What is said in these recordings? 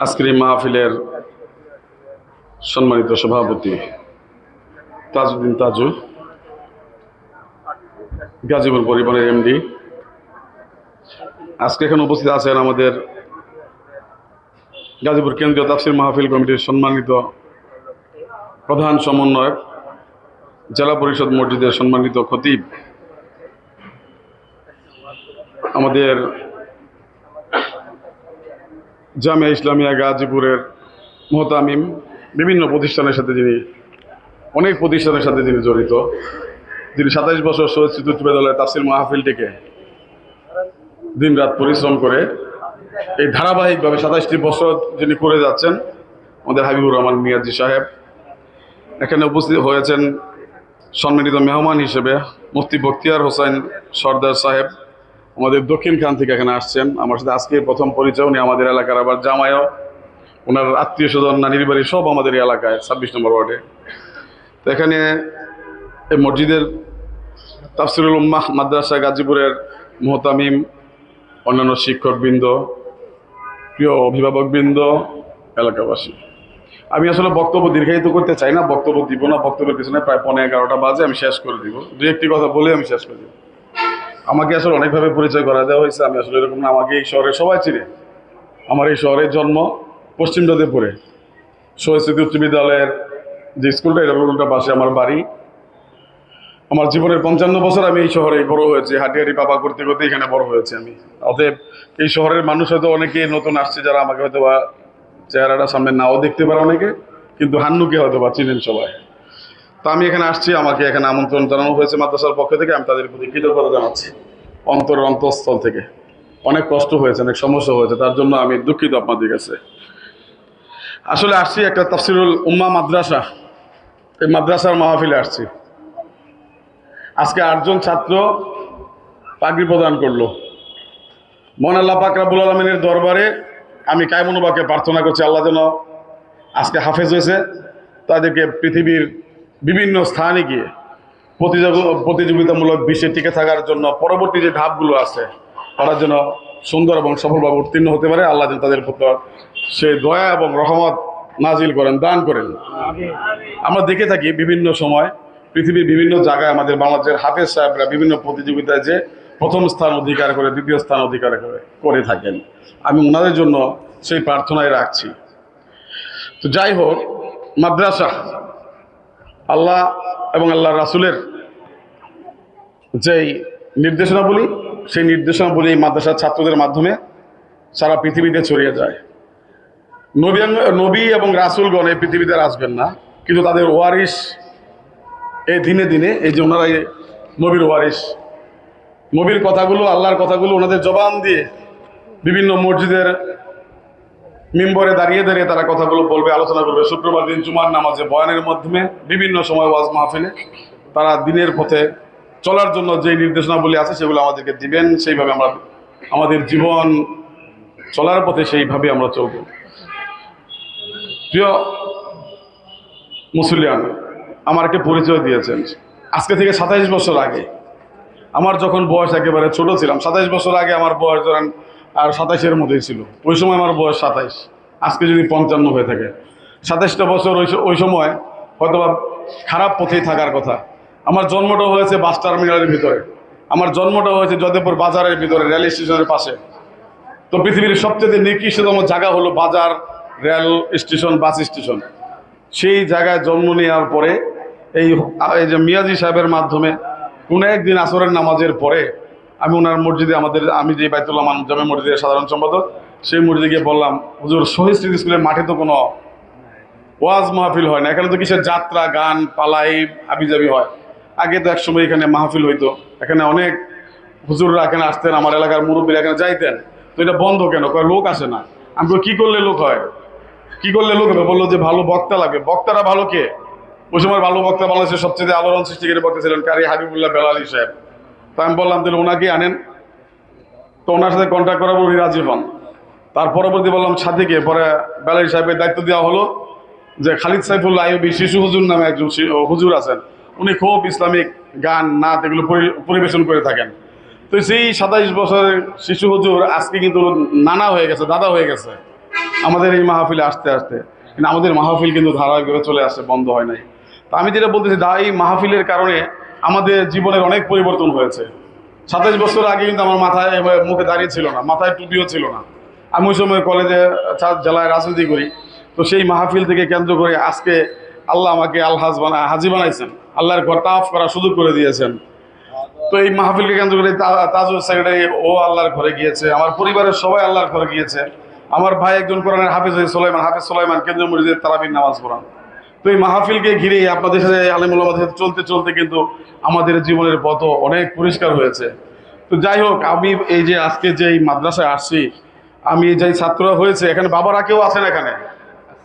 আজকের মাহফিলের সম্মানিত সভাপতি তাজুদ্দিন তাজু গাজীপুর পরিবহনের এমডি। আজকে এখানে উপস্থিত আছেন আমাদের গাজীপুর কেন্দ্রীয় তাফসির মাহফিল কমিটির সম্মানিত প্রধান সমন্বয়ক জেলা পরিষদ মসজিদের সম্মানিত খতিব, আমাদের জামিয়া ইসলামিয়া গাজীপুরের মোহতামিম বিভিন্ন প্রতিষ্ঠানের সাথে যিনি, অনেক প্রতিষ্ঠানের সাথে যিনি জড়িত, যিনি সাতাইশ বছর সৈয়দ সিদ্ধ বিদ্যালয়ের তাফসিল মাহফিলটিকে দিনরাত পরিশ্রম করে এই ধারাবাহিকভাবে সাতাইশটি বছর যিনি করে যাচ্ছেন, আমাদের হাবিবুর রহমান মিয়াজি সাহেব, এখানে উপস্থিত হয়েছেন সম্মানিত মেহমান হিসেবে মুফতি বখতিয়ার হোসেন সর্দার সাহেব আমাদের দক্ষিণ খান থেকে এখানে আসছেন। আমার সাথে আজকে প্রথম পরিচয়, উনি আমাদের এলাকার আবার জামায়ও। ওনার আত্মীয় স্বজন, নানির বাড়ি সব আমাদের এলাকায়, ছাব্বিশ নম্বর ওয়ার্ডে। তো এখানে এই মসজিদের তাফসিরুল উম্মাহ মাদ্রাসা গাজীপুরের মোহতামিম, অন্যান্য শিক্ষকবৃন্দ, প্রিয় অভিভাবকবৃন্দ, এলাকাবাসী। আমি আসলে বক্তব্য দীর্ঘায়িত করতে চাই না, বক্তব্য দিব না বক্তব্যের পিছনে প্রায় পনেরো এগারোটা বাজে, আমি শেষ করে দিব। দু একটি কথা বলে আমি শেষ করে দিব। আমাকে আসলে অনেকভাবে পরিচয় করা দেওয়া হয়েছে, আমি আসলে এরকম না, আমাকে এই শহরে সবাই চিনে। আমার এই শহরের জন্ম পশ্চিম যাদবপুরে স্মৃতি উচ্চ বিদ্যালয়ের যে স্কুলটা, এটা উল্টা পাশে আমার বাড়ি। আমার জীবনের পঞ্চান্ন বছর আমি এই শহরে বড় হয়েছি হাটিয়ারি পাপা করতে করতে এখানে বড় হয়েছে আমি। অতএব এই শহরের মানুষ হয়তো অনেকে নতুন আসছে, যারা আমাকে হয়তো বা চেহারাটা সামনে নাও দেখতে পারে অনেকে, কিন্তু হান্নুকে হয়তো বা চিনেন সবাই। তো আমি এখানে আসছি, আমাকে এখানে আমন্ত্রণ জানানো হয়েছে মাদ্রাসার পক্ষ থেকে, আমি তাদের প্রতি কৃতজ্ঞতা জানাচ্ছি অন্তর অন্তঃস্থল থেকে। অনেক কষ্ট হয়েছে, অনেক সমস্যা হয়েছে, তার জন্য আমি দুঃখিত আপনাদের কাছে। আসলে আসছি একটা তাফসিরুল উম্মা মাদ্রাসা, এই মাদ্রাসার মাহফিলে আসছি। আজকে আটজন ছাত্র পাগড়ি প্রদান করল। মন আল্লাহ পাক আলমিনের দরবারে আমি কায়মনুবাকে প্রার্থনা করছি আল্লাহ যেন আজকে হাফেজ হয়েছে, তাদেরকে পৃথিবীর বিভিন্ন স্থানে গিয়ে প্রতিযোগ- প্রতিযোগিতামূলক বিশ্বে টিকে থাকার জন্য পরবর্তী যে ধাপগুলো আছে, তারা যেন সুন্দর এবং সফলভাবে উত্তীর্ণ হতে পারে। আল্লাহ যেন তাদের প্রতি সে দয়া এবং রহমত নাজিল করেন, দান করেন। আমরা দেখে থাকি বিভিন্ন সময় পৃথিবীর বিভিন্ন জায়গায় আমাদের বাংলাদেশের হাফেজ সাহেবরা বিভিন্ন প্রতিযোগিতায় যে প্রথম স্থান অধিকার করে, দ্বিতীয় স্থান অধিকার করে করে থাকেন। আমি ওনাদের জন্য সেই প্রার্থনায় রাখছি। তো যাই হোক, মাদ্রাসা, আল্লাহ এবং আল্লাহ রাসুলের যেই নির্দেশনাবলী, সেই নির্দেশনাবলী মাদ্রাসার ছাত্রদের মাধ্যমে সারা পৃথিবীতে ছড়িয়ে যায়। নবী নবী এবং রাসুলগণ এই পৃথিবীতে আসবেন না। কিন্তু তাদের ওয়ারিস এই দিনে দিনে, এই যে ওনারা নবীর ওয়ারিস নবীর কথাগুলো, আল্লাহর কথাগুলো ওনাদের জবান দিয়ে বিভিন্ন মসজিদের মিম্বরে দাঁড়িয়ে দাঁড়িয়ে তারা কথাগুলো বলবে, আলোচনা করবে। শুক্রবার দিন জুমার নামাজে বয়ানের মাধ্যমে বিভিন্ন সময় ওয়াজ মাহফিলে তারা দিনের পথে চলার জন্য যে নির্দেশনাবলী আছে সেগুলো আমাদেরকে দিবেন। সেইভাবে আমরা, আমাদের জীবন চলার পথে সেইভাবে আমরা চলব। প্রিয় মুসলিয়ান আমার একটা পরিচয় দিয়েছেন। আজকে থেকে সাতাইশ বছর আগে আমার যখন বয়স একেবারে ছোট ছিলাম, সাতাইশ বছর আগে আমার বয়স ধরেন, আর সাতাইশের মধ্যেই ছিল। ওই সময় আমার বয়স সাতাইশ, আজকে যদি পঞ্চান্ন হয়ে থাকে। সাতাইশটা বছর ওই ওই সময় হয়তোবা খারাপ পথেই থাকার কথা। আমার জন্মটা হয়েছে বাস টার্মিনালের ভিতরে। আমার জন্মটা হয়েছে যদেপুর বাজারের ভিতরে, রেল স্টেশনের পাশে। তো পৃথিবীর সবচেয়ে নিকৃষ্টতম জায়গা হলো বাজার, রেল স্টেশন, বাস স্টেশন। সেই জায়গায় জন্ম নেওয়ার পরে এই এই যে মিয়াজি সাহেবের মাধ্যমে কোনো একদিন আসরের নামাজের পরে আমি ওনার মসজিদে আমাদের, আমি যে বাইতুল্লাহ মান জামে মসজিদের সাধারণ সম্পাদক, সেই মসজিদে গিয়ে বললাম, হুজুর, শহীদ স্মৃতি স্কুলের মাঠে তো কোনো ওয়াজ মাহফিল হয় না, এখানে তো কিসের যাত্রা, গান, পালাই, হাবিজাবি হয়? আগে তো একসময় এখানে মাহফিল হইতো, এখানে অনেক হুজুররা এখানে আসতেন, আমার এলাকার মুরব্বীরা এখানে যাইতেন। তো এটা বন্ধ কেন? কয়, লোক আসে না। আমি কি করলে লোক হয়? কি করলে লোক হবে? বলল যে, ভালো বক্তা লাগবে বক্তারা ভালো কে? ওই সময় ভালো বক্তা বাংলাদেশের সবচেয়ে আলোড়ন সৃষ্টিকারী বক্তা ছিলেন কারি হাবিবুল্লাহ বেলালি সাহেব। তো আমি বললাম, তাহলে ওনাকে আনেন। তো ওনার সাথে কন্ট্যাক্ট করার উনি রাজি হন। তার পরবর্তী বললাম সাথীকে পরে বেলালি সাহেবের দায়িত্ব দেওয়া হলো যে খালিদ সাইফুল্লাহ আইবি শিশু হুজুর নামে একজন হুজুর আছেন। উনি খুব ইসলামিক গান, নাচ এগুলো পরি- পরিবেশন করে থাকেন। তো সেই সাতাইশ বছরের শিশু হুজুর আজকে কিন্তু নানা হয়ে গেছে, দাদা হয়ে গেছে। আমাদের এই মাহফিলে আসতে আসতে। কিন্তু আমাদের মাহফিল কিন্তু ধারাবাহিকভাবে চলে আসে, বন্ধ হয় নাই। আমি যেটা বলতেছি দা এই মাহফিলের কারণে আমাদের জীবনের অনেক পরিবর্তন হয়েছে। সাতাশ বছর আগে কিন্তু আমার মাথায় মুখে দাঁড়িয়ে ছিল না, মাথায় টুপিও ছিল না। আমি ওই সময় কলেজে জেলায় রাজনীতি করি, তো সেই মাহফিল থেকে কেন্দ্র করে আজকে আল্লাহ আমাকে আলহাজ বানা হাজি বানাইছেন। আল্লাহর ঘর তাফ করা সুযোগ করে দিয়েছেন। তো এই মাহফিলকে কেন্দ্র করে তাজুল সেক্রেটারি ও আল্লাহর ঘরে গিয়েছে, আমার পরিবারের সবাই আল্লাহর ঘরে গিয়েছে। আমার ভাই একজন কোরআনের হাফিজ সোলাইমান হাফিজ সোলাইমান, কেন্দ্রীয় মসজিদের তারাবির নামাজ পড়ান। তো এই মাহফিলকে ঘিরে আপনাদের সাথে আলিমুল্লাহদের সাথে চলতে চলতে কিন্তু আমাদের জীবনের পথ অনেক পরিষ্কার হয়েছে। তো যাই হোক, আমি এই যে আজকে যে মাদ্রাসায় আসছি, আমি যে ছাত্ররা হয়েছে, এখানে বাবারা কেউ আছেন এখানে?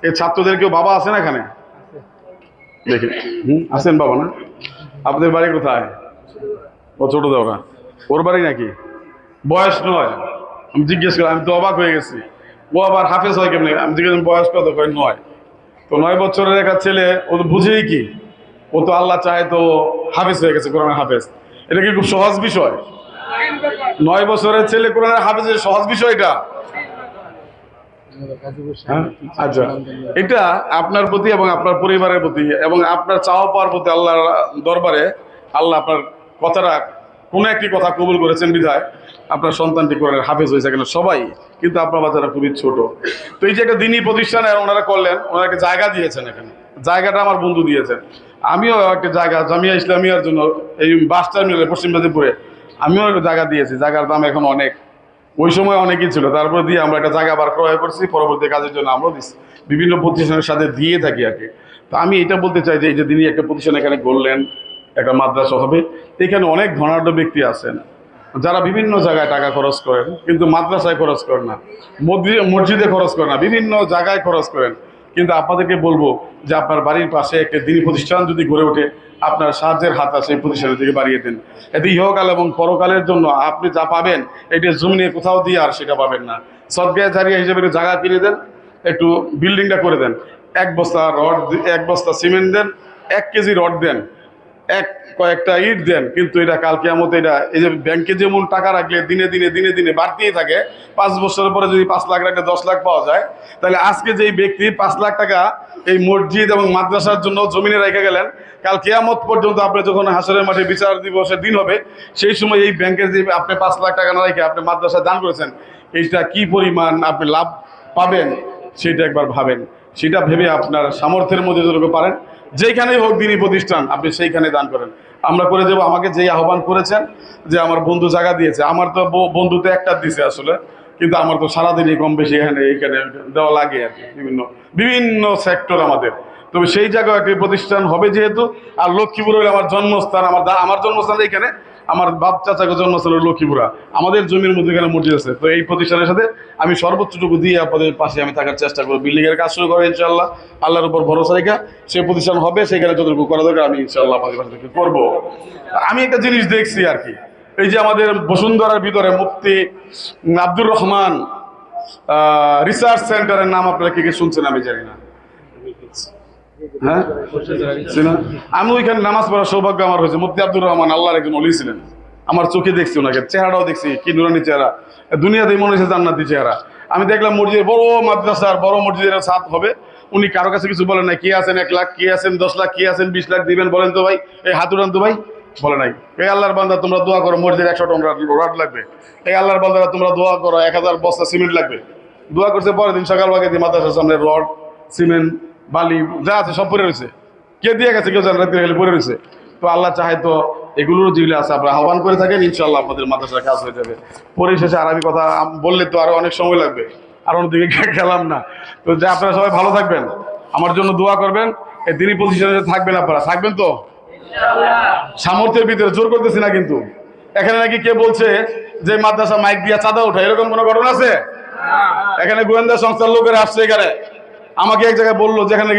এই ছাত্রদের কেউ বাবা আছেন এখানে? দেখি। হুম, আছেন বাবা না? আপনাদের বাড়ি কোথায়? ও ছোট দেওয়া ওর বাড়ি নাকি? বয়স নয়। আমি জিজ্ঞেস করি, আমি তো অবাক হয়ে গেছি। ও আবার হাফেজ হয় কেমনি? আমি জিজ্ঞেস বয়স কত? নয়। তো নয় বছরের একটা ছেলে, ও তো বুঝেই কি? ও তো আল্লাহ চায় তো হাফেজ হয়ে গেছে কোরআন হাফেজ। এটা কি খুব সহজ বিষয়? নয় বছরের ছেলে কোরআন হাফেজের সহজ বিষয় এটা হ্যাঁ? আচ্ছা। এটা আপনার প্রতি এবং আপনার পরিবারের প্রতি এবং আপনার চাওয়া পাওয়ার প্রতি আল্লাহর দরবারে আল্লাহ আপনার কথাটা কোনো একটি কথা কবুল করেছেন বিধায়, আপনার সন্তানটি কোরআনের হাফেজ হয়েছে কেন সবাই, কিন্তু আপনার বাচ্চারা খুবই ছোট। তো এই যে একটা দিনই প্রতিষ্ঠানে ওনারা করলেন ওনারা জায়গা দিয়েছেন এখানে। জায়গাটা আমার বন্ধু দিয়েছেন। আমিও একটা জায়গা, জামিয়া ইসলামিয়ার জন্য এই বাস টার্মিনালে পশ্চিম মেদিনীপুরে, আমিও একটা জায়গা দিয়েছি। জায়গার দাম এখন অনেক। ওই সময় অনেকই ছিল। তারপরে দিয়ে আমরা একটা জায়গা বার ক্রয় করছি, পরবর্তী কাজের জন্য আমরা দিচ্ছি বিভিন্ন প্রতিষ্ঠানের সাথে দিয়ে থাকি আর কি। তো আমি এটা বলতে চাই যে এই যে তিনি একটা প্রতিষ্ঠান এখানে গড়লেন একটা মাদ্রাসা হবে। এখানে অনেক ধনাঢ্য ব্যক্তি আছেন। যারা বিভিন্ন জায়গায় টাকা খরচ করেন, কিন্তু মাদ্রাসায় খরচ করেন না। মসজি- মসজিদে খরচ করেন না। বিভিন্ন জায়গায় খরচ করেন। কিন্তু আপনাদেরকে বলব যে আপনার বাড়ির পাশে একটা দিনী প্রতিষ্ঠান যদি গড়ে ওঠে, আপনার সাহায্যের হাত আছে এই প্রতিষ্ঠানের দিকে বাড়িয়ে দেন। এতে ইহকাল এবং পরকালের জন্য আপনি যা পাবেন, এটা জমিনে কোথাও দিয়ে আর সেটা পাবেন না। সদগায় জারিয়া হিসেবে জায়গা কিনে দেন, একটু বিল্ডিংটা করে দেন। এক বস্তা রড এক বস্তা সিমেন্ট দেন, এক কেজি রড দেন। এক কয়েকটা ইট দেন, কিন্তু এটা কালকে আমতে এটা, এই যে ব্যাংকে যেমন টাকা রাখলে দিনে দিনে দিনে দিনে বাড়তেই থাকে, পাঁচ বছরের পরে যদি পাঁচ লাখ রাখলে দশ লাখ পাওয়া যায়, তাহলে আজকে যেই ব্যক্তি পাঁচ লাখ টাকা এই মসজিদ এবং মাদ্রাসার জন্য জমিনে রেখে গেলেন, কাল কেয়ামত পর্যন্ত আপনি যখন হাসরের মাঠে বিচার দিবসের দিন হবে, সেই সময় এই ব্যাংকের যে আপনি পাঁচ লাখ টাকা না রেখে আপনি মাদ্রাসা দান করেছেন, এইটা কি পরিমাণ আপনি লাভ পাবেন? সেটা একবার ভাবেন। সেটা ভেবে আপনার সামর্থ্যের মধ্যে যতটুকু পারেন যেখানেই হোক দিনই প্রতিষ্ঠান, আপনি সেইখানে দান করেন। আমরা করে দেবো, আমাকে যেই আহ্বান করেছেন, যে আমার বন্ধু জায়গা দিয়েছে, আমার তো ব- বন্ধু তো একটা দিছে আসলে, কিন্তু আমার তো সারাদিনই কম বেশি এখানে এইখানে দেওয়া লাগে আর কি, বিভিন্ন বিভিন্ন সেক্টর আমাদের। তবে সেই জায়গায় একটি প্রতিষ্ঠান হবে যেহেতু, আর লক্ষ্মীপুর আমার জন্মস্থান, আমার আমার জন্মস্থান এইখানে আমার বাপ চাচাকে জন্ম ছিল লক্ষ্মীপুরা। আমাদের জমির মধ্যে এখানে মসজিদ আছে। তো এই প্রতিষ্ঠানের সাথে আমি সর্বোচ্চটুকু দিয়ে আপনাদের পাশে আমি থাকার চেষ্টা করব। বিল্ডিংয়ের কাজ শুরু করে ইনশাল্লাহ আল্লাহর উপর ভরসা রেখে সেই প্রতিষ্ঠান হবে, সেখানে যতটুকু করা দরকার আমি ইনশাল্লাহ আপনাদের পাশে থেকে করব। আমি একটা জিনিস দেখছি আর কি। এই যে আমাদের বসুন্ধরার ভিতরে মুফতি আব্দুর রহমান রিসার্চ সেন্টারের নাম আপনারা কি কি শুনছেন আমি জানি না। হ্যাঁ? আমার চোখে দেখছি ওনাকে, চেহারাও দেখছি, কি নুরানি চেহারা। দুনিয়াতে মনে হয়েছে জান্নাতি চেহারা। আমি দেখলাম মসজিদের বড় মাদ্রাসার বড় মসজিদের ছাদ হবে। উনি কারও কাছে কিছু বলেন না কে আছেন এক লাখ, কে আছেন দশ লাখ, কে আছেন বিশ লাখ দিবেন বলেন তো ভাই। এই হাত উড়ান তো ভাই। বলে নাই। এই আল্লাহর বান্দা, তোমরা দোয়া করো, মসজিদের একশো টন রড লাগবে। এই আল্লাহর বান্দারা, তোমরা দোয়া করো, এক হাজার বস্তা সিমেন্ট লাগবে। দোয়া করছে পরের দিন সকাল বাগে দিয়ে মাদ্রাসার সামনে রড, সিমেন্ট বালি যা আছে সব পড়ে রয়েছে। কে দিয়ে গেছে, কেউ জানে রাত্রে পড়ে রয়েছে। তো আল্লাহ চাহে তো এগুলোর যেগুলো আছে, আপনারা আহ্বান করে থাকেন ইনশাল্লাহ আপনাদের মাদ্রাসার কাজ হয়ে যাবে। পরিশেষে আর আমি কথা বললে তো আরও অনেক সময় লাগবে। আর অন্যদিকে গেলাম না। তো যে আপনারা সবাই ভালো থাকবেন। আমার জন্য দোয়া করবেন। এই দিনই পজিশনে থাকবেন আপনারা, থাকবেন তো? সামর্থ্যের ভিতরে জোর করতেছি না কিন্তু। এখানে নাকি কে বলছে যে মাদ্রাসা মাইক দিয়া চাঁদা ওঠা এরকম কোনো ঘটনা আছে? এখানে গোয়েন্দা সংস্থার লোকেরা আসছে এখানে। আমাকে এক জায়গায় বলল যেখানে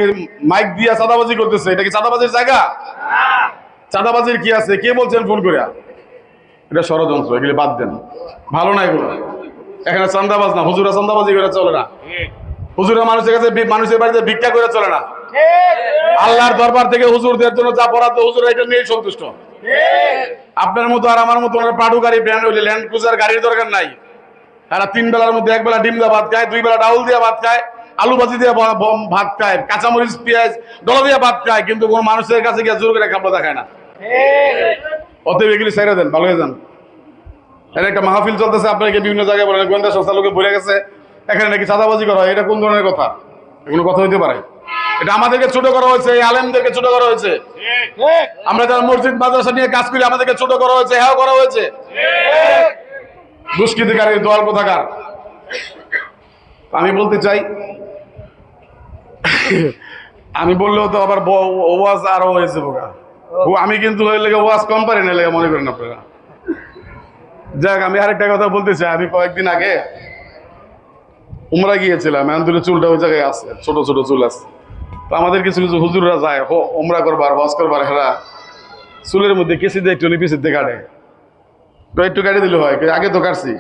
মাইক দিয়া চাঁদাবাজি করতেছে। এটা কি চাঁদাবাজির জায়গা? চাঁদাবাজির কি আছে? কে বলছেন ফোন করে এটা ষড়যন্ত্র, এগুলি বাদ দেন। ভালো না এগুলো। এখানে চান্দাবাজ না, হুজুরা চান্দাবাজি করে চলে না। হুজুরা মানুষের কাছে মানুষের বাড়িতে ভিক্ষা করে চলে না। আল্লাহর দরবার থেকে হুজুরদের জন্য যা বরাদ্দ, হুজুর এটা নিয়েই সন্তুষ্ট। আপনার মতো আর আমার মতো পাডু গাড়ি ব্র্যান্ড হইলে ল্যান্ড ক্রুজার গাড়ির দরকার নাই। এরা তিন বেলার মধ্যে এক বেলা ডিম ভাত খায়, দুই বেলা ডাউল দিয়ে ভাত খায়। আলু ভাজি দিয়ে ভাত খায়, কাঁচামরিচ, পেঁয়াজ ডলা দিয়ে ভাত খায়, কিন্তু কোনো মানুষের কাছে গিয়ে জোর করে খাবার দেখায় না। অতএব এগুলি ছেড়ে দেন, ভালো হয়ে যান। এর একটা মাহফিল চলতেছে, আপনাকে বিভিন্ন জায়গায় বলেন, গোয়েন্দা সংস্থা লোকে বলে গেছে, এখানে নাকি চাঁদাবাজি করা হয়, এটা কোন ধরনের কথা? এগুলো কথা হইতে পারে। এটা আমাদেরকে ছোট করা হয়েছে, এই আলেমদেরকে ছোট করা হয়েছে। আমরা যারা মসজিদ, মাদ্রাসা নিয়ে কাজ করি, আমাদেরকে ছোট করা হয়েছে হ্যাঁ করা হয়েছে। দুষ্কৃতিকারী দল কোথাকার? আমি বলতে চাই আমি বললেও তো আবার ওয়াজ আরও হয়েছে বোকা। ও। আমি কিন্তু ওই লেগে ওয়াজ কম পারি না লেগে মনে করেন আপনারা। যাক আমি আরেকটা কথা বলতে চাই। আমি কয়েকদিন আগে উমরা গিয়েছিলাম আন্দোলনের চুলটা ওই জায়গায় আছে ছোট ছোট চুল আছে। তো আমাদের কিছু কিছু হুজুররা যায় হো উমরা করবার হজ করবার হেরা চুলের মধ্যে কেসি দিয়ে একটু দিয়ে কাটে। তো একটু কাটে দিলে হয় আগে তো কাটছি।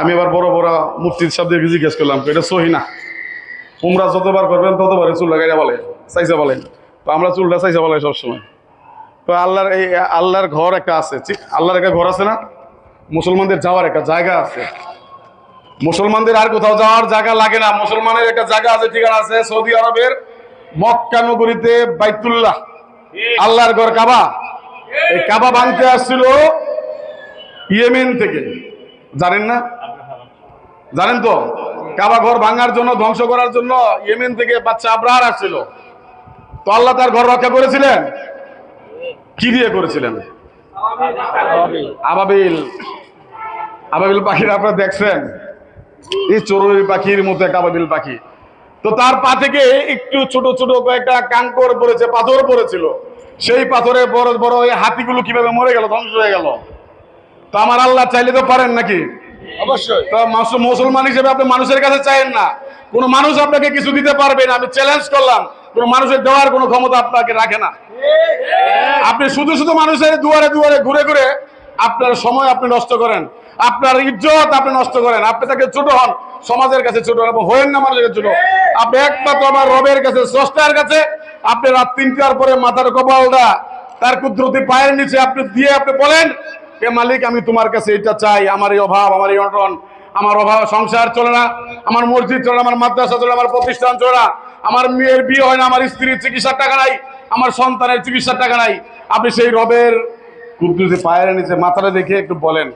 আমি আবার বড় বড় মুফতির সাহেবদেরকে জিজ্ঞেস করলাম এটা সহি না? উমরা যতবার করবেন ততবারই চুল লাগাইয়া বলে চাইসা বলেন তো আমরা চুলটা চাইসা বলাই সবসময়। তো আল্লাহর এই আল্লাহর ঘর একটা আছে চি- আল্লাহর একটা ঘর আছে না? মুসলমানদের যাওয়ার একটা জায়গা আছে। মুসলমানদের আর কোথাও যাওয়ার জায়গা লাগে না। মুসলমানের একটা জায়গা আছে, ঠিকানা আছে? সৌদি আরবের মক্কা নগরীতে বাইতুল্লাহ। আল্লাহর ঘর কাবা। এই কাবা ভাঙতে আসছিল ইয়েমেন থেকে। জানেন না? জানেন তো? কাবা ঘর ভাঙার জন্য, ধ্বংস করার জন্য ইয়েমেন থেকে বাচ্চা আব্রাহার আসছিল। তো আল্লাহ তার ঘর রক্ষা করেছিলেন? কি দিয়ে করেছিলেন? আবাবিল। আবাবিল পাখির আপনারা দেখছেন? এই চড়ুই পাখির মতো একটা আবাবিল পাখি। তো তার পা থেকে একটু ছোট ছোট কয়েকটা কাঙ্কর পড়েছে, পাথর পড়েছিল। সেই পাথরে বড় বড় এই হাতিগুলো কীভাবে মরে গেল, ধ্বংস হয়ে গেল? তো আমার আল্লাহ চাইলে তো পারেন নাকি? অবশ্যই। মুসলমান হিসেবে আপনি মানুষের কাছে চাইেন না। কোনো মানুষ আপনাকে কিছু দিতে পারবে না। আমি চ্যালেঞ্জ করলাম, কোনো মানুষের দেওয়ার কোনো ক্ষমতা আপনাকে রাখে না। আপনি শুধু শুধু মানুষের দুয়ারে দুয়ারে ঘুরে ঘুরে আপনার সময় আপনি নষ্ট করেন। আপনার ইজ্জত আপনি নষ্ট করেন। আপনি তাকে ছোট হন, সমাজের কাছে ছোট হন এবং হয়েন না মানুষের ছোট। আপনি একমাত্র আমার রবের কাছে, স্রষ্টার কাছে, আপনি রাত তিনটার পরে মাথার কপালটা তার কুদরতি পায়ের নিচে আপনি দিয়ে আপনি বলেন হে মালিক, আমি তোমার কাছে এটা চাই। আমার এই অভাব, আমার এই অনটন, আমার অভাব সংসার চলে না, আমার মসজিদ চলে না, আমার মাদ্রাসা চলে আমার প্রতিষ্ঠান চলে না, আমার মেয়ের বিয়ে হয় না, আমার স্ত্রীর চিকিৎসার টাকা নাই, আমার সন্তানের চিকিৎসার টাকা নাই। আপনি সেই রবের কুদরতি পায়ের নিচে মাথাটা দেখে একটু বলেন,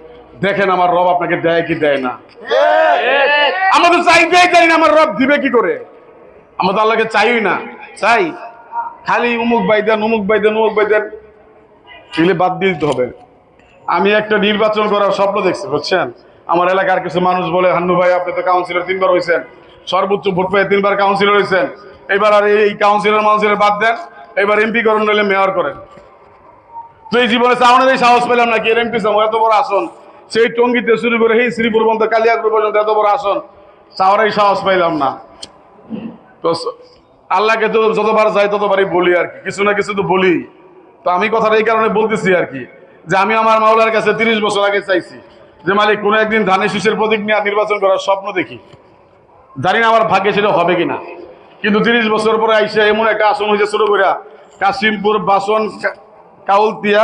দেখেন আমার রব আপনাকে দেয় কি দেয় না? আমরা তো চাইতেই চাই না আমার রব দিবে কি করে। আমরা তো আল্লাহকে চাইই না। চাই। খালি উমুক বাই দেন, উমুক বাই দেন, উমুক বাই দেন বাদ দিয়ে দিতে হবে। আমি একটা নির্বাচন করার স্বপ্ন দেখছি, বুঝছেন? আমার এলাকার কিছু মানুষ বলে, হান্নু ভাই, আপনি তো কাউন্সিলর তিনবার হয়েছেন সর্বোচ্চ ভোট পেয়ে তিনবার কাউন্সিলর হয়েছেন এবার আর এই কাউন্সিলর মাউন্সিলর বাদ দেন, এবার এমপি করেন, নইলে মেয়র করেন। তো এই জীবনে চাউনের এই সাহস পেলাম না, কি এমপি সামো এত বড় আসন। সেই টঙ্গিতে শুরু করে এই শ্রীপুর পর্যন্ত কালিয়াপুর পর্যন্ত এত বড় আসন। চাওয়ার এই সাহস পাইলাম না। তো আল্লাহকে তো যতবার যাই ততবারই বলি আর কি। কিছু না কিছু তো বলি। তো আমি কথাটা এই কারণে বলতেছি আর কি। যে আমি আমার মাওলার কাছে তিরিশ বছর আগে চাইছি যে মালিক, কোনো একদিন ধানের শীষের প্রতীক নিয়ে নির্বাচন করার স্বপ্ন দেখি। জানি না আমার ভাগ্যে সেটা হবে কিনা। কিন্তু তিরিশ বছর পরে আইসে এমন একটা আসন হয়েছে ছোট করে কাশিমপুর, বাসন কাউলতিয়া,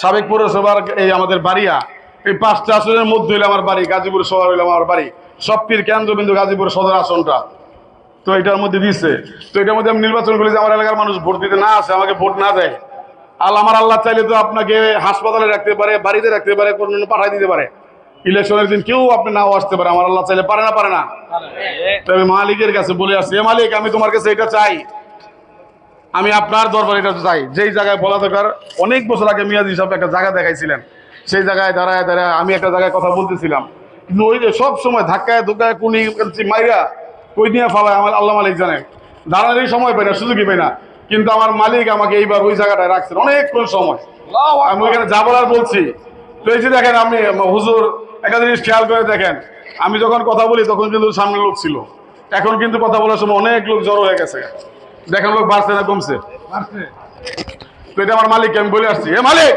সাবেক পৌরসভার এই আমাদের বাড়িয়া। এই পাঁচটা আসনের মধ্যে হইলে আমার বাড়ি, গাজীপুর শহর হইলে আমার বাড়ি। সবটির কেন্দ্রবিন্দু গাজীপুর সদর আসনটা। তো এটার মধ্যে দিছে। তো এটার মধ্যে আমি নির্বাচন করি যে আমার এলাকার মানুষ ভোট দিতে না আসে, আমাকে ভোট না দেয়। আল্লাহ, আমার আল্লাহ চাইলে তো আপনাকে হাসপাতালে রাখতে পারে, বাড়িতে রাখতে পারে, কোনো পাঠাই দিতে পারে। ইলেকশনের দিন কেউ আপনি নাও আসতে পারে, আমার আল্লাহ চাইলে পারে না পারে না। তো আমি মালিকের কাছে বলে আসছি, "এ মালিক, আমি তোমার কাছে এটা চাই। আমি আপনার দরবারে এটা চাই। যেই জায়গায় বলা দরকার, অনেক বছর আগে মিয়াজি সাহেব একটা জায়গা দেখাইছিলেন। সেই জায়গায় দাঁড়ায় দাঁড়ায় আমি একটা জায়গায় কথা বলতেছিলাম। কিন্তু ওই যে সব সময় ধাক্কায়, ধুকায়, কুনি মাইরা, কই নিয়ে ফালায়, আমার আল্লাহ মালিক জানে। দাঁড়ানোরই সময় পাই না, সুযোগই পাই না। কিন্তু আমার মালিক আমাকে এইবার ওই জায়গাটায় রাখছেন। অনেকক্ষণ সময়। আমি ওইখানে যা আর বলছি তো এই যে দেখেন আপনি হুজুর একটা জিনিস খেয়াল করে দেখেন আমি যখন কথা বলি তখন কিন্তু সামনে লোক ছিল। এখন কিন্তু কথা বলার সময় অনেক লোক জড়ো হয়ে গেছে। দেখেন লোক বাড়ছে না কমছে। তো এটা আমার মালিককে আমি বলে আসছি এ মালিক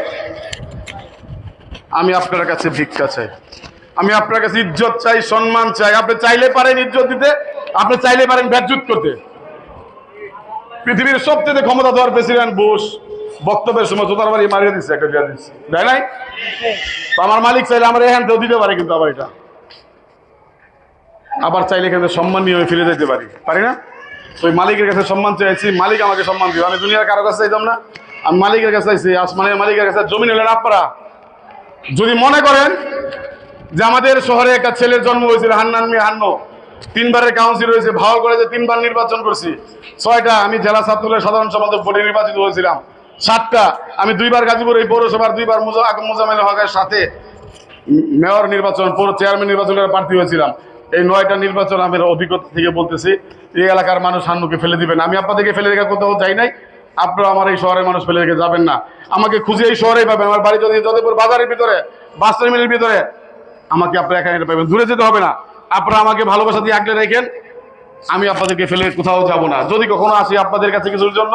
আমি আপনার কাছে ভিক্ষা চাই। আমি আপনার কাছে ইজ্জত চাই সম্মান চাই। আপনি চাইলে পারেন ইজ্জত দিতে আপনি চাইলে পারেন ব্যাজ্যুত করতে। পৃথিবীর সবচেয়ে ক্ষমতাধর প্রেসিডেন্ট বুশ বক্তব্যের সময় জোতার বাড়ি মারিয়ে দিচ্ছে একটা দিচ্ছে তাই নাই? আমার মালিক চাইলে আমার এখান থেকেও দিতে পারে কিন্তু আবার এটা। আবার চাইলে এখান থেকে সম্মান নিয়ে ফিরে যেতে পারি। পারি না? তো ওই মালিকের কাছে সম্মান চাইছি, মালিক আমাকে সম্মান দিবে। আমি দুনিয়ার কারও কাছে চাইতাম না। আমি মালিকের কাছে চাইছি, আসমানের মালিকের কাছে জমিন হলেন আপনারা যদি মনে করেন যে আমাদের শহরে একটা ছেলের জন্ম হয়েছিল হান্নান মেয়ে হান্ন তিনবারের কাউন্সিল হয়েছে ভাও করে যে তিনবার নির্বাচন করছি ছয়টা আমি জেলা ছাত্রদের সাধারণ সম্পাদক বোর্ডে নির্বাচিত হয়েছিলাম সাতটা আমি দুইবার গাজীপুর এই পৌরসভার দুইবার মোজামেল হকের সাথে মেয়র নির্বাচন পৌর চেয়ারম্যান নির্বাচনের প্রার্থী হয়েছিলাম এই নয়টা নির্বাচন আমি অভিজ্ঞতা থেকে বলতেছি এই এলাকার মানুষ হান্নুকে ফেলে দিবেন আমি আপনাদেরকে ফেলে রেখে কোথাও যাই নাই আপনারা আমার এই শহরের মানুষ ফেলে রেখে যাবেন না আমাকে খুঁজে এই শহরেই পাবেন আমার বাড়ি যদি যতপুর বাজারের ভিতরে বাস টার্মিনালের ভিতরে আমাকে আপনারা এখানে পাবেন দূরে যেতে হবে না আপনারা আমাকে ভালোবাসা দিয়ে আগলে রেখেন, আমি আপনাদেরকে ফেলে কোথাও যাব না। যদি কখনো আসি আপনাদের কাছে কিছুর জন্য,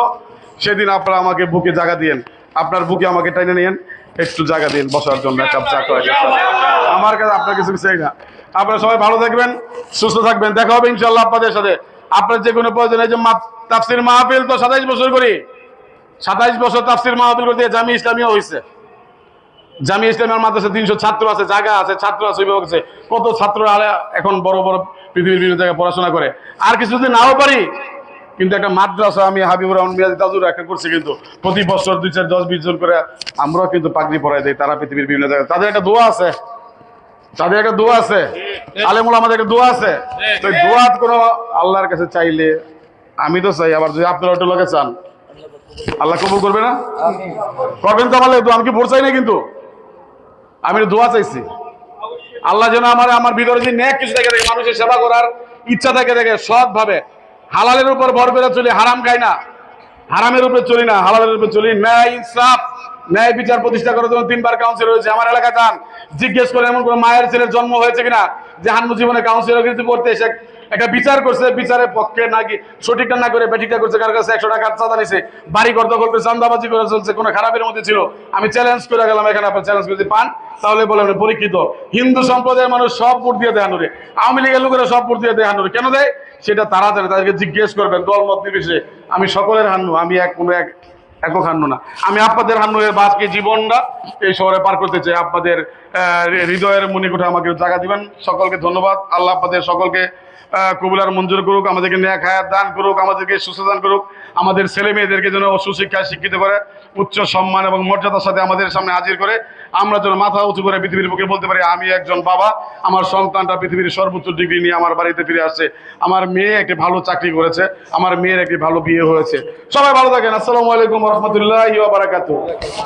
সেদিন আপনারা আমাকে বুকে জায়গা দিয়েন। আপনার বুকে আমাকে টেনে নিয়েন, একটু জায়গা দিন, বসার জন্য কাপ চা করে আমার কাছে আপনার কিছু চাই না। আপনারা সবাই ভালো থাকবেন, সুস্থ থাকবেন। দেখা হবে ইনশাল্লাহ আপনাদের সাথে। আপনার যে কোনো প্রয়োজন এই যে তাফসির মাহফিল তো সাতাইশ বছর করি। সাতাইশ বছর তাফসির মাহফিল করতে জামি ইসলামীয় হয়েছে জামি ইসলামের মাদ্রাসা তিনশো ছাত্র আছে জায়গা আছে ছাত্র আছে অভিভাবক আছে। কত ছাত্র এখন বড় বড় পৃথিবীর বিভিন্ন জায়গায় পড়াশোনা করে। আর কিছু যদি নাও পারি কিন্তু একটা মাদ্রাসা আমি হাবিবুর রহমান মিয়াজি তাজুর একটা করছি কিন্তু প্রতি বছর দুই চার দশ বিশ জন করে আমরাও কিন্তু পাগড়ি পরাই দিই তারা পৃথিবীর বিভিন্ন জায়গায়। তাদের একটা দোয়া আছে। তাদের একটা দোয়া আছে। আলেমুল আমাদের একটা দোয়া আছে। তো দোয়া কোনো আল্লাহর কাছে চাইলে আমি তো চাই আবার যদি আপনারা একটু লোকে চান আল্লাহ কবুল করবে না? করবেন তো আমার আমি কি ভোট চাই না কিন্তু? আমি দোয়া চাইছি। আল্লাহ যেন আমার আমার ভিতরে যে ন্যাক কিছু থেকে থাকে, মানুষের সেবা করার ইচ্ছা থেকে থাকে সৎ ভাবে হালালের উপর ভর করে চলি, হারাম খাই না। হারামের উপরে চলি না, হালালের উপরে চলি। ন্যায় ইনসাফ, ন্যায় বিচার প্রতিষ্ঠা করার জন্য তিনবার কাউন্সিল হয়েছে আমার এলাকা যান, জিজ্ঞেস করে এমন কোন মায়ের ছেলের জন্ম হয়েছে কিনা? যে হানমু জীবনে কাউন্সিলর করতে এসে একটা বিচার করছে, বিচারের পক্ষে নাকি সঠিকটা না করে বেঠিকটা করছে, কার কাছে একশো টাকার চাঁদা নিছে, বাড়ি ঘর দখল চান্দাবাজি করে চলছে, কোনো খারাপের মধ্যে ছিল। আমি চ্যালেঞ্জ করে গেলাম, এখানে আপনার চ্যালেঞ্জ যদি পান, তাহলে বলে আপনি পরীক্ষিত। হিন্দু সম্প্রদায়ের মানুষ সব ভোট দিয়ে দেয় হানুরে আওয়ামী লীগের লোকেরা সব ভোট দিয়ে দেয় হানুরে কেন দেয়? সেটা তারা জানে, তাদেরকে জিজ্ঞেস করবেন দল মত নির্বিশেষে। আমি সকলের হান্নু আমি এক, কোনো এক একক হান্ন না। আমি আপনাদের হান্নুয়ের বাসকে জীবনটা এই শহরে পার করতে চাই। আপনাদের হৃদয়ের মনিকোঠে আমাকে জায়গা দিবেন। সকলকে ধন্যবাদ। আল্লাহ আপনাদের সকলকে কবুলার মঞ্জুর করুক, আমাদেরকে ন্যাক হায়াত দান করুক, আমাদেরকে সুস্থ দান করুক। আমাদের ছেলে মেয়েদেরকে যেন সুশিক্ষায় শিক্ষিত করে। উচ্চ সম্মান এবং মর্যাদার সাথে আমাদের সামনে হাজির করে আমরা যেন মাথা উঁচু করে পৃথিবীর বুকে বলতে পারি, আমি একজন বাবা, আমার সন্তানটা পৃথিবীর সর্বোচ্চ ডিগ্রি নিয়ে আমার বাড়িতে ফিরে আসছে। আমার মেয়ে একটি ভালো চাকরি করেছে, আমার মেয়ের একটি ভালো বিয়ে হয়েছে। সবাই ভালো থাকেন। আসসালামু আলাইকুম রহমতুল্লাহ বারাকাতু